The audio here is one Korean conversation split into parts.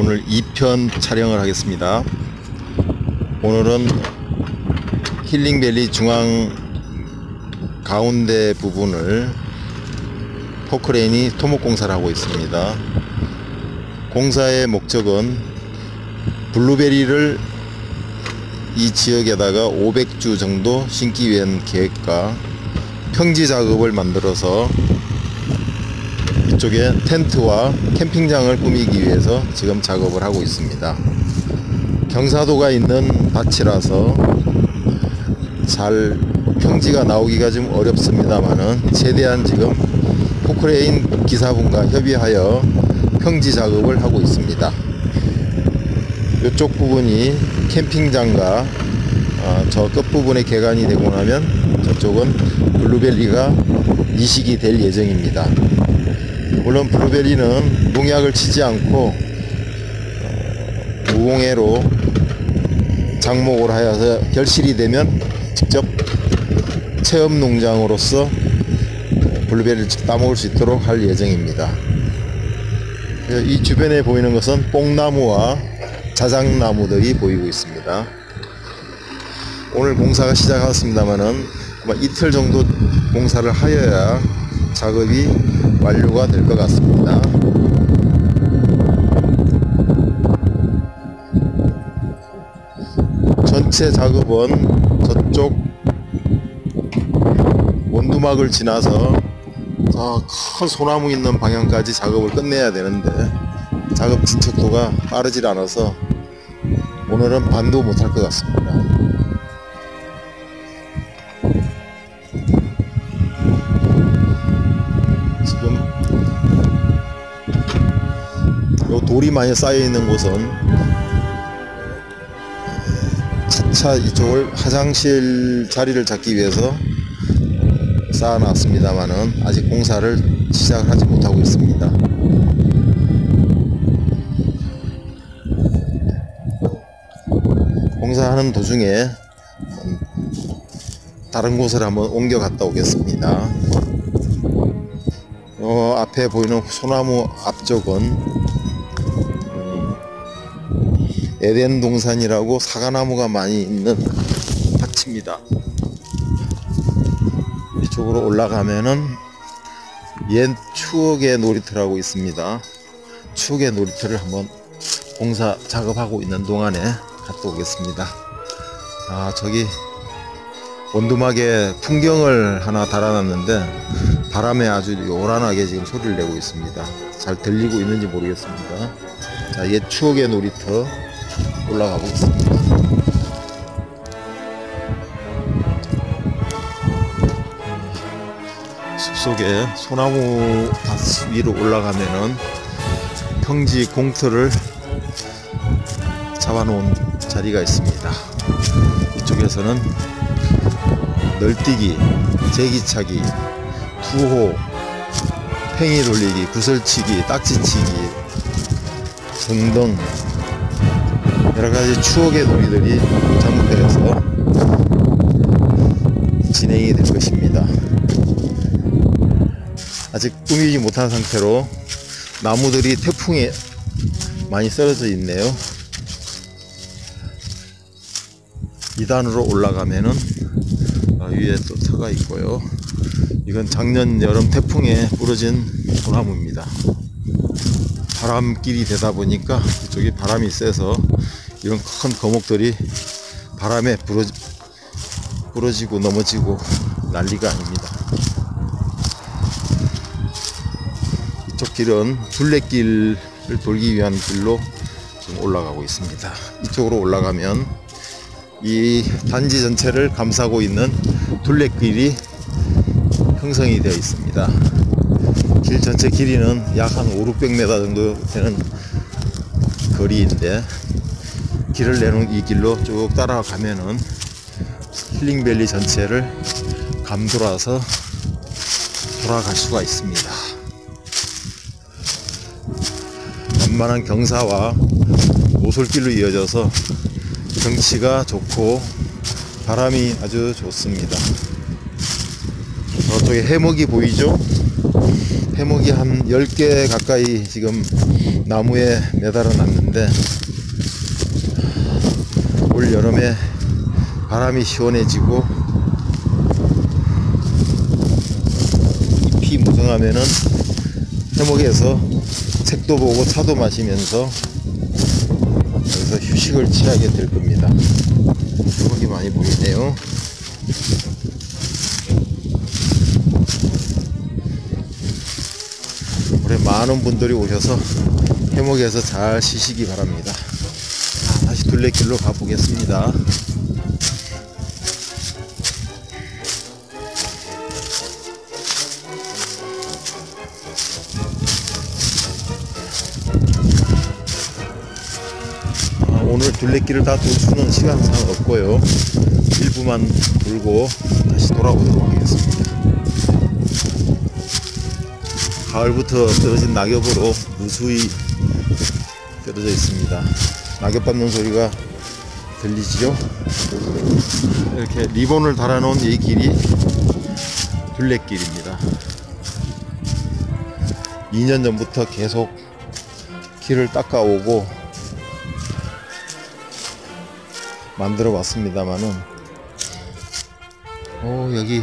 오늘 2편 촬영을 하겠습니다. 오늘은 힐링밸리 중앙 가운데 부분을 포크레인이 토목 공사를 하고 있습니다. 공사의 목적은 블루베리를 이 지역에다가 500주 정도 심기 위한 계획과 평지 작업을 만들어서 이쪽에 텐트와 캠핑장을 꾸미기 위해서 지금 작업을 하고 있습니다. 경사도가 있는 밭이라서 잘 평지가 나오기가 좀 어렵습니다만은 최대한 지금 포크레인 기사분과 협의하여 평지 작업을 하고 있습니다. 이쪽 부분이 캠핑장과 어, 저 끝부분에 개관이 되고 나면 저쪽은 블루벨리가 이식이 될 예정입니다. 물론 블루베리는 농약을 치지 않고 어, 무공해로 장목을 하여서 결실이 되면 직접 체험 농장으로서 블루베리를 따먹을 수 있도록 할 예정입니다. 이 주변에 보이는 것은 뽕나무와 자작나무들이 보이고 있습니다. 오늘 공사가 시작했습니다만은 이틀 정도 공사를 하여야 작업이 완료가 될 것 같습니다. 전체 작업은 저쪽 원두막을 지나서 큰 소나무 있는 방향까지 작업을 끝내야 되는데 작업 진척도가 빠르질 않아서 오늘은 반도 못할 것 같습니다. 돌이 많이 쌓여 있는 곳은 차차 이쪽을 화장실 자리를 잡기 위해서 쌓아놨습니다만은 아직 공사를 시작하지 못하고 있습니다. 공사하는 도중에 다른 곳을 한번 옮겨 갔다 오겠습니다. 어, 앞에 보이는 소나무 앞쪽은 음, 에덴 동산이라고 사과나무가 많이 있는 밭입니다. 이쪽으로 올라가면은 옛 추억의 놀이터라고 있습니다. 추억의 놀이터를 한번 공사 작업하고 있는 동안에 갔다 오겠습니다. 아 저기 원두막에 풍경을 하나 달아놨는데 바람에 아주 요란하게 지금 소리를 내고 있습니다. 잘 들리고 있는지 모르겠습니다. 자, 옛 추억의 놀이터 올라가 보겠습니다. 숲속에 소나무 밭 위로 올라가면은 평지 공터를 잡아놓은 자리가 있습니다. 이쪽에서는 널뛰기, 제기차기, 투호, 팽이 돌리기, 구슬치기, 딱지치기 등등 여러가지 추억의 놀이들이 장목되어서 진행이 될 것입니다. 아직 꾸미지 못한 상태로 나무들이 태풍에 많이 쓰러져 있네요. 2단으로 올라가면은 위에 또 터가 있고요. 이건 작년 여름 태풍에 부러진 소나무입니다. 바람길이 되다 보니까 이쪽이 바람이 세서 이런 큰 거목들이 바람에 부러지, 부러지고 넘어지고 난리가 아닙니다. 이쪽 길은 둘레길을 돌기 위한 길로 지금 올라가고 있습니다. 이쪽으로 올라가면 이 단지 전체를 감싸고 있는 둘레길이 형성이 되어 있습니다. 길 전체 길이는 약 한 5, 600m 정도 되는 거리인데 길을 내놓은 이 길로 쭉 따라가면은 힐링밸리 전체를 감돌아서 돌아갈 수가 있습니다. 완만한 경사와 오솔길로 이어져서 경치가 좋고 바람이 아주 좋습니다. 저쪽에 해먹이 보이죠? 해먹이 한 10개 가까이 지금 나무에 매달아 놨는데 올 여름에 바람이 시원해지고 잎이 무성하면은 해먹에서 책도 보고 차도 마시면서 여기서 휴식을 취하게 될 겁니다. 해먹이 많이 보이네요. 올해 많은 분들이 오셔서 해먹에서 잘 쉬시기 바랍니다. 둘레길로 가보겠습니다. 아, 오늘 둘레길을 다 돌 수는 시간상 없고요. 일부만 돌고 다시 돌아오도록 하겠습니다. 가을부터 떨어진 낙엽으로 무수히 떨어져 있습니다. 낙엽 밟는 소리가 들리지요? 이렇게 리본을 달아놓은 이 길이 둘레길입니다. 2년 전부터 계속 길을 닦아오고 만들어 왔습니다만은 오 여기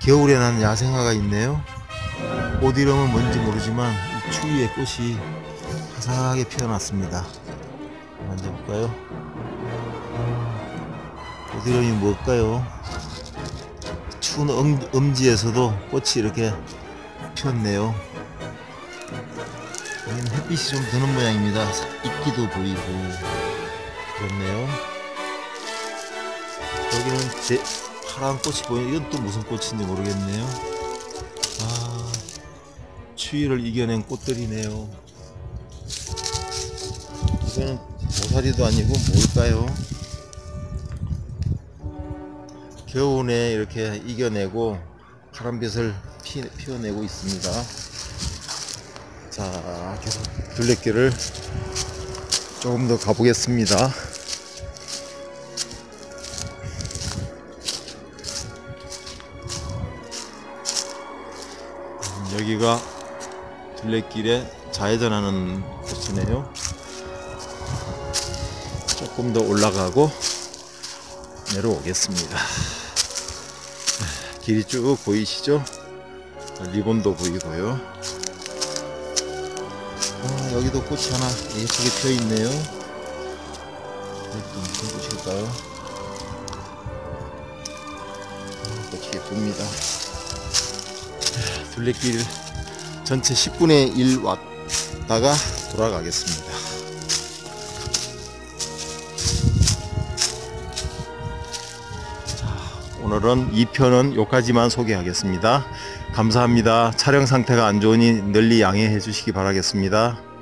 겨울에 난 야생화가 있네요. 꽃 이름은 뭔지 모르지만 이 추위에 꽃이 화사하게 피어났습니다. 만져볼까요? 꽃 이름이 뭘까요? 추운 음, 음지에서도 꽃이 이렇게 피었네요. 여기는 햇빛이 좀 드는 모양입니다. 이끼도 보이고 그렇네요. 여기는 제 파란 꽃이 보이는 이건 또 무슨 꽃인지 모르겠네요. 아 추위를 이겨낸 꽃들이네요. 이거는 보사리도 아니고 뭘까요? 겨우내 이렇게 이겨내고 파란빛을 피, 피워내고 있습니다. 자, 계속 둘레길을 조금 더 가보겠습니다. 음, 여기가 둘레길에 좌회전하는 곳이네요. 조금 더 올라가고 내려오겠습니다. 길이 쭉 보이시죠? 리본도 보이고요. 아, 여기도 꽃이 하나 예쁘게 피어 있네요. 이것도 무슨 꽃일까요? 아, 꽃이 예쁩니다. 둘레길 전체 10분의 1 왔다가 돌아가겠습니다. 오늘은 2편은 여기까지만 소개하겠습니다. 감사합니다. 촬영 상태가 안 좋으니 널리 양해해 주시기 바라겠습니다.